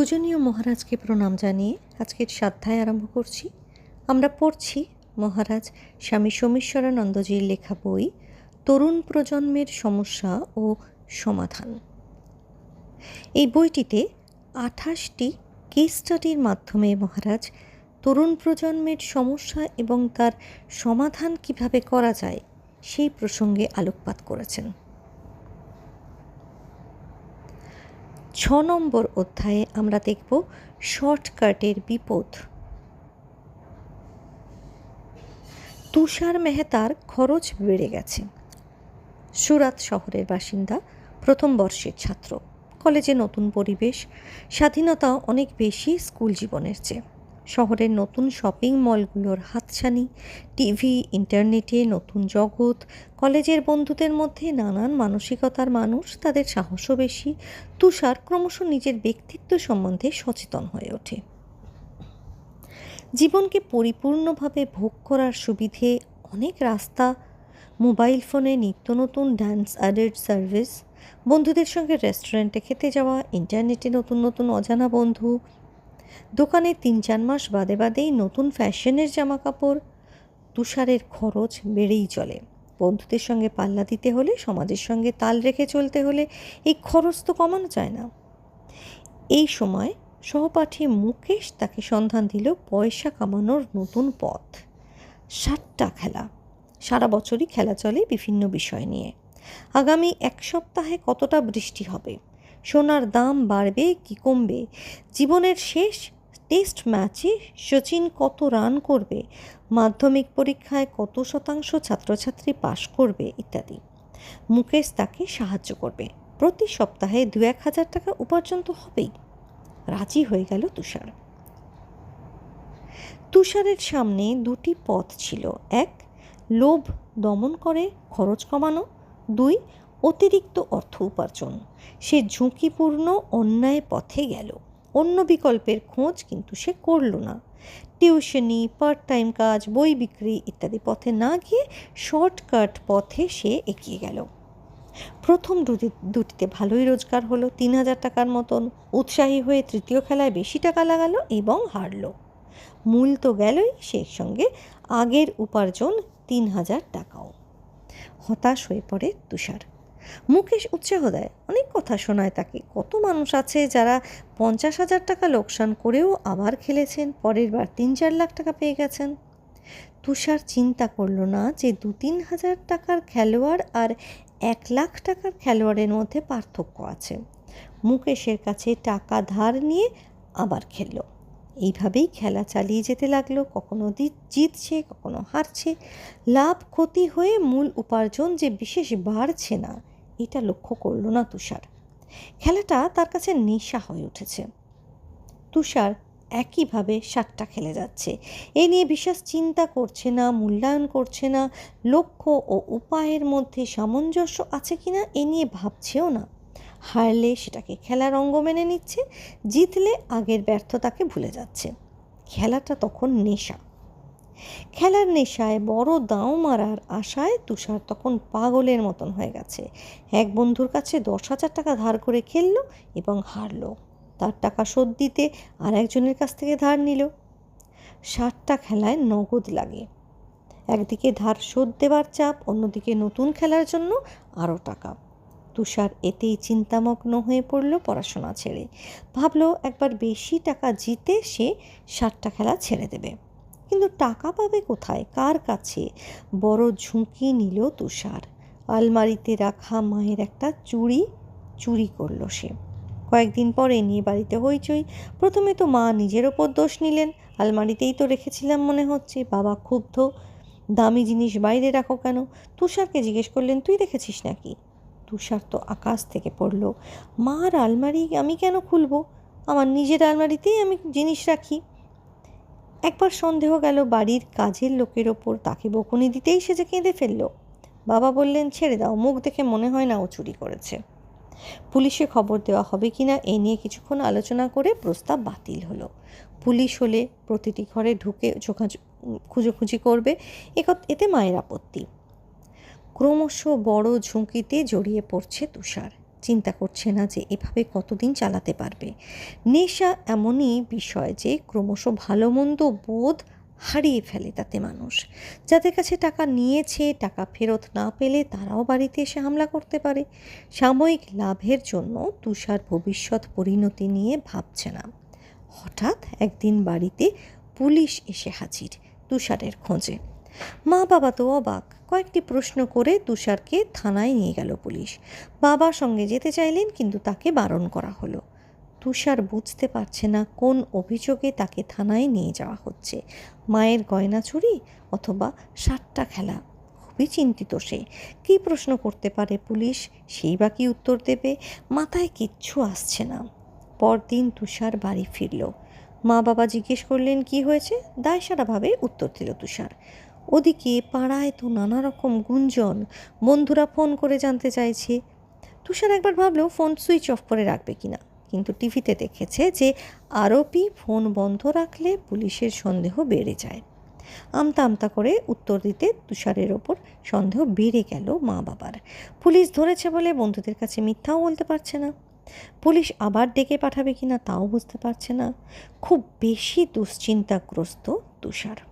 পূজনীয় মহারাজকে প্রণাম জানিয়ে আজকের সাধ্যায় আরম্ভ করছি। আমরা পড়ছি মহারাজ স্বামী সোমেশ্বরানন্দজির লেখা বই, তরুণ প্রজন্মের সমস্যা ও সমাধান এই বইটিতে আঠাশটি কেস স্টাডির মাধ্যমে মহারাজ তরুণ প্রজন্মের সমস্যা এবং তার সমাধান কীভাবে করা যায়, সেই প্রসঙ্গে আলোকপাত করেছেন। ছ নম্বর অধ্যায়ে আমরা দেখব শর্টকাটের বিপদ। তুষার মেহতার খরচ বেড়ে গেছে। সুরাত শহরের বাসিন্দা, প্রথম বর্ষের ছাত্র। কলেজে নতুন পরিবেশ, স্বাধীনতা অনেক বেশি স্কুল জীবনের চেয়ে। শহরের নতুন শপিং মলগুলোর হাতছানি টিভি ইন্টারনেটে নতুন জগৎ, কলেজের বন্ধুদের মধ্যে নানান মানসিকতার মানুষ তাদের সাহসও বেশি। তুষার ক্রমশ নিজের ব্যক্তিত্ব সম্বন্ধে সচেতন হয়ে ওঠে। জীবনকে পরিপূর্ণভাবে ভোগ করার সুবিধে অনেক রাস্তা, মোবাইল ফোনে নিত্য নতুন ড্যান্স অ্যাডেড সার্ভিস বন্ধুদের সঙ্গে রেস্টুরেন্টে খেতে যাওয়া ইন্টারনেটে নতুন নতুন অজানা বন্ধু দোকানে তিন চার মাস বাদে বাদেই নতুন ফ্যাশনের জামা কাপড় তুষারের খরচ বেড়েই চলে। বন্ধুদের সঙ্গে পাল্লা দিতে হলে, সমাজের সঙ্গে তাল রেখে চলতে হলে এই খরচ তো কমানো যায় না। এই সময় সহপাঠী মুকেশ তাকে সন্ধান দিল পয়সা কামানোর নতুন পথ। সাতটা খেলা। সারা বছরই খেলা চলে বিভিন্ন বিষয় নিয়ে। আগামী এক সপ্তাহে কতটা বৃষ্টি হবে? সোনার দাম বাড়বে কি কমবে? জীবনের শেষ টেস্ট ম্যাচে সচিন কত রান করবে? মাধ্যমিক পরীক্ষায় কত শতাংশ ছাত্রছাত্রী পাশ করবে? ইত্যাদি। মুকেশ তাকে সাহায্য করবে। প্রতি সপ্তাহে দু এক হাজার টাকা উপার্জন তো হবেই। রাজি হয়ে গেল তুষার। তুষারের সামনে দুটি পথ ছিল। এক, লোভ দমন করে খরচ কমানো। দুই অতিরিক্ত অর্থ উপার্জন। সে ঝুঁকিপূর্ণ অন্যায় পথে গেল। অন্য বিকল্পের খোঁজ কিন্তু সে করল না। টিউশনি পার্ট টাইম কাজ, বই বিক্রি ইত্যাদি পথে না গিয়ে শর্টকাট পথে সে এগিয়ে গেল। প্রথম দুটি, দুটিতে ভালোই রোজগার হলো, তিন হাজার টাকার মতন। উৎসাহী হয়ে তৃতীয় খেলায় বেশি টাকা লাগালো এবং হারলো। মূল তো গেলই সেই সঙ্গে আগের উপার্জন তিন হাজার টাকাও। হতাশ হয়ে পড়ে তুষার। মুকেশ উৎসাহ দেয়। অনেক কথা শোনায় তাকে। কত মানুষ আছে যারা পঞ্চাশ হাজার টাকা লোকসান করেও আবার খেলেছেন, পরের বার তিন চার লাখ টাকা পেয়ে গেছেন। তুষার চিন্তা করল না যে দু তিন হাজার টাকার খেলোয়াড় আর এক লাখ টাকার খেলোয়াড়ের মধ্যে পার্থক্য আছে। মুকেশের কাছে টাকা ধার নিয়ে আবার খেললো। এইভাবেই খেলা চালিয়ে যেতে লাগল। কখনো জিতছে, কখনো হারছে। লাভ ক্ষতি হয়ে মূল উপার্জন যে বিশেষ বাড়ছে না এটা লক্ষ্য করল না তুষার। খেলাটা তার কাছে নেশা হয়ে উঠেছে। তুষার একইভাবে সাতটা খেলে যাচ্ছে। এ নিয়ে বিশ্বাস চিন্তা করছে না, মূল্যায়ন করছে না, লক্ষ্য ও উপায়ের মধ্যে সামঞ্জস্য আছে কিনা এ নিয়ে ভাবছেও না। হারলে সেটাকে খেলার অঙ্গ মেনে নিচ্ছে, জিতলে আগের ব্যর্থতাকে ভুলে যাচ্ছে। খেলাটা তখন নেশা। খেলার নেশায় বড় দাও মারার আশায় তুষার তখন পাগলের মতন হয়ে গেছে। এক বন্ধুর কাছে দশ হাজার টাকা ধার করে খেললো এবং হারলো। তার টাকা শোধ দিতে আর একজনের কাছ থেকে ধার নিল। ষাটটা খেলায় নগদ লাগে। একদিকে ধার শোধ দেবার চাপ, অন্যদিকে নতুন খেলার জন্য আরও টাকা। তুষার এতেই চিন্তামগ্ন হয়ে পড়ল পড়াশোনা ছেড়ে। ভাবলো একবার বেশি টাকা জিতে সে ষাটটা খেলা ছেড়ে দেবে। কিন্তু টাকা পাবে কোথায়? কার কাছে? বড় ঝুঁকি নিল তুষার। আলমারিতে রাখা মায়ের একটা চুড়ি চুরি করল সে। কয়েকদিন পরে নিয়ে বাড়িতে হইচই। প্রথমে তো মা নিজের ওপর দোষ নিলেন। আলমারিতেই তো রেখেছিলাম মনে হচ্ছে। বাবা ক্ষুব্ধ। দামি জিনিস বাইরে রাখো কেন? তুষারকে জিজ্ঞেস করলেন, তুই দেখেছিস নাকি? তুষার তো আকাশ থেকে পড়ল। মার আলমারি আমি কেন খুলব? আমার নিজের আলমারিতেই আমি জিনিস রাখি। একবার সন্দেহ গেল বাড়ির কাজের লোকের ওপর, তাকে বকুনি দিতেই সে যে কেঁদে ফেলল। বাবা বললেন, ছেড়ে দাও, মুখ দেখে মনে হয় না ও চুরি করেছে। পুলিশে খবর দেওয়া হবে কি না, এ নিয়ে কিছুক্ষণ আলোচনা করে প্রস্তাব বাতিল হলো। পুলিশ হলে প্রতিটি ঘরে ঢুকে চোখা খুঁজোখুঁজি করবে এতে মায়ের আপত্তি। ক্রমশ বড় ঝুঁকিতে জড়িয়ে পড়ছে তুষার। চিন্তা করছে না যে এভাবে কতদিন চালাতে পারবে। নেশা এমনই বিষয় যে ক্রমশ ভালো মন্দ বোধ হারিয়ে ফেলে তাতে মানুষ। যাদের কাছে টাকা নিয়েছে, টাকা ফেরত না পেলে তারাও বাড়িতে এসে হামলা করতে পারে। সাময়িক লাভের জন্য তুষার ভবিষ্যৎ পরিণতি নিয়ে ভাবছে না। হঠাৎ একদিন বাড়িতে পুলিশ এসে হাজির, তুষারের খোঁজে। মা বাবা তো অবাক। কয়েকটি প্রশ্ন করে তুষারকে থানায় নিয়ে গেল পুলিশ। বাবার সঙ্গে যেতে চাইলেন, কিন্তু তাকে বারণ করা হলো। তুষার বুঝতে পারছে না কোন অভিযোগে তাকে থানায় নিয়ে যাওয়া হচ্ছে। মায়ের গয়না চুরি অথবা সাতটা খেলা? খুবই চিন্তিত সে। কী প্রশ্ন করতে পারে পুলিশ? সেই বা কি উত্তর দেবে? মাথায় কিচ্ছু আসছে না। পরদিন তুষার বাড়ি ফিরল। মা বাবা জিজ্ঞেস করলেন, কি হয়েছে? দায়সারাভাবে উত্তর দিল তুষার। ওদিকে পাড়ায় তো নানা রকম গুঞ্জন। বন্ধুরা ফোন করে জানতে চাইছে, তুষার একবার ভাবলো ফোন সুইচ অফ করে রাখবে কিনা? কিন্তু টিভিতে দেখেছে যে আরোপি ফোন বন্ধ রাখলে পুলিশের সন্দেহ বেড়ে যায়। আমতা আমতা করে উত্তর দিতে তুষারের ওপর সন্দেহ বেড়ে গেল মা বাবার। পুলিশ ধরেছে বলে বন্ধুদের কাছে মিথ্যাও বলতে পারছে না। পুলিশ আবার ডেকে পাঠাবে কিনা তাও বুঝতে পারছে না। খুব বেশি দুশ্চিন্তাগ্রস্ত তুষার।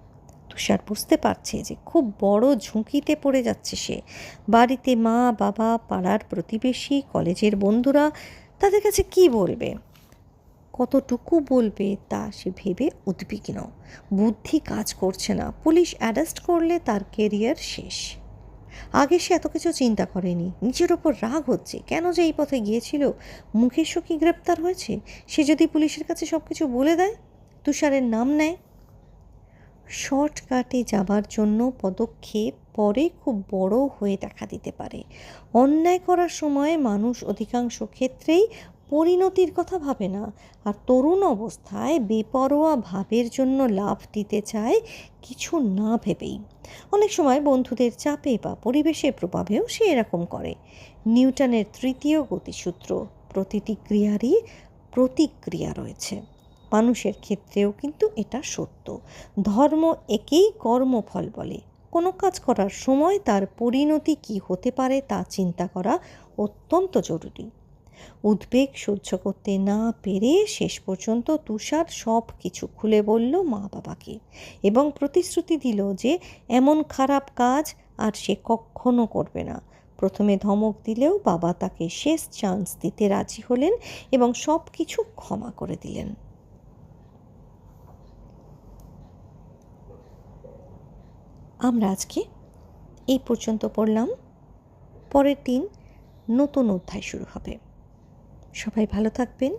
তুষার বুঝতে পারছে যে খুব বড় ঝুঁকিতে পড়ে যাচ্ছে সে। বাড়িতে মা, বাবা, পাড়ার প্রতিবেশী, কলেজের বন্ধুরা, তাদের কাছে কি বলবে? কতটুকু বলবে তা সে ভেবে উদ্বিগ্ন। বুদ্ধি কাজ করছে না। পুলিশ অ্যারেস্ট করলে তার কেরিয়ার শেষ। আগে সে এত কিছু চিন্তা করেনি। নিজের ওপর রাগ হচ্ছে। কেন যে এই পথে গিয়েছিল? মুকেশ কি গ্রেপ্তার হয়েছে? সে যদি পুলিশের কাছে সব কিছু বলে দেয়, তুষারের নাম নেয়। শর্টকাটে যাবার জন্য পদক্ষেপ পরে খুব বড় হয়ে দেখা দিতে পারে। অন্যায় করার সময় মানুষ অধিকাংশ ক্ষেত্রেই পরিণতির কথা ভাবে না। আর তরুণ অবস্থায় বেপরোয়া ভাবের জন্য লাভ দিতে চায় কিছু না ভেবেই। অনেক সময় বন্ধুদের চাপে বা পরিবেশের প্রভাবেও সে এরকম করে। নিউটনের তৃতীয় গতিসূত্র প্রতিটি ক্রিয়ারই প্রতিক্রিয়া রয়েছে। মানুষের ক্ষেত্রেও কিন্তু এটা সত্য। ধর্ম একেই কর্মফল বলে। কোনো কাজ করার সময় তার পরিণতি কি হতে পারে তা চিন্তা করা অত্যন্ত জরুরি। উদ্বেগ সহ্য করতে না পেরে শেষ পর্যন্ত তুষার সব কিছু খুলে বলল মা বাবাকে এবং প্রতিশ্রুতি দিল যে এমন খারাপ কাজ আর সে কখনো করবে না। প্রথমে ধমক দিলেও বাবা তাকে শেষ চান্স দিতে রাজি হলেন এবং সব কিছু ক্ষমা করে দিলেন। আমরা আজকে এই পর্যন্ত পড়লাম। পরের দিন নতুন অধ্যায় শুরু হবে। সবাই ভালো থাকবেন।